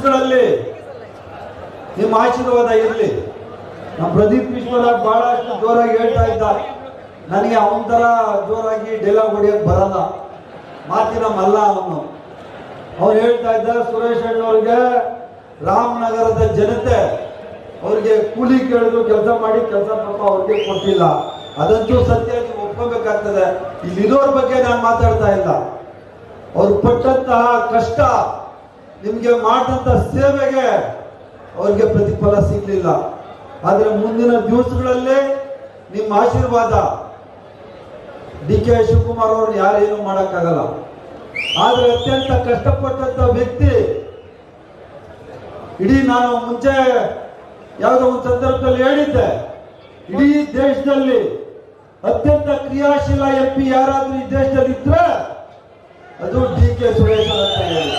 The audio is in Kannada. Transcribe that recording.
ದಿವಸಗಳಲ್ಲಿ ನಿಮ್ಮ ಆಶೀರ್ವಾದ ಇರಲಿ. ನಮ್ಮ ಪ್ರದೀಪ್ ವಿಶ್ವನಾಥ್ ಬಹಳಷ್ಟು ಜೋರಾಗಿ ಹೇಳ್ತಾ ಇದ್ದ, ನನಗೆ ಅವನ ಥರ ಜೋರಾಗಿ ಡೈಲಾಗ್ ಹೊಡಿಯೋಕೆ ಬರಲ್ಲ. ಮಾತಿನ ಮಲ್ಲ ಅವನು. ಅವ್ರು ಹೇಳ್ತಾ ಇದ್ದ, ಸುರೇಶ್ ಅಣ್ಣವ್ರಿಗೆ ರಾಮನಗರದ ಜನತೆ ಅವ್ರಿಗೆ ಕೂಲಿ ಕೇಳಿದ್ರು ಕೆಲಸ ಮಾಡಿ, ಕೆಲಸ ಪಾಪ ಅವ್ರಿಗೆ ಕೊಟ್ಟಿಲ್ಲ. ಅದಂತೂ ಸತ್ಯ, ನೀವು ಒಪ್ಕೋಬೇಕಾಗ್ತದೆ. ಇಲ್ಲಿರೋರ ಬಗ್ಗೆ ನಾನು ಮಾತಾಡ್ತಾ ಇಲ್ಲ. ಅವ್ರು ಪಟ್ಟಂತಹ ಕಷ್ಟ ನಿಮ್ಗೆ ಮಾಡಿದಂತ ಸೇವೆಗೆ ಅವ್ರಿಗೆ ಪ್ರತಿಫಲ ಸಿಗ್ಲಿಲ್ಲ. ಆದ್ರೆ ಮುಂದಿನ ದಿವಸಗಳಲ್ಲಿ ನಿಮ್ಮ ಆಶೀರ್ವಾದ ಡಿ ಕೆ ಶಿವಕುಮಾರ್ ಅವ್ರನ್ನ ಯಾರೇನು ಮಾಡೋಕ್ಕಾಗಲ್ಲ. ಆದ್ರೆ ಅತ್ಯಂತ ಕಷ್ಟಪಟ್ಟಂತ ವ್ಯಕ್ತಿ ಇಡೀ ನಾನು ಮುಂಚೆ ಯಾವುದೋ ಒಂದು ಸಂದರ್ಭದಲ್ಲಿ ಹೇಳಿದ್ದೆ. ಇಡೀ ದೇಶದಲ್ಲಿ ಅತ್ಯಂತ ಕ್ರಿಯಾಶೀಲ ಎಂ ಪಿ ಯಾರಾದ್ರೂ ಈ ದೇಶದಲ್ಲಿ ಇದ್ರೆ ಅದು ಡಿ ಕೆ ಸುರೇಶ್ ಅಂತ ಹೇಳಿ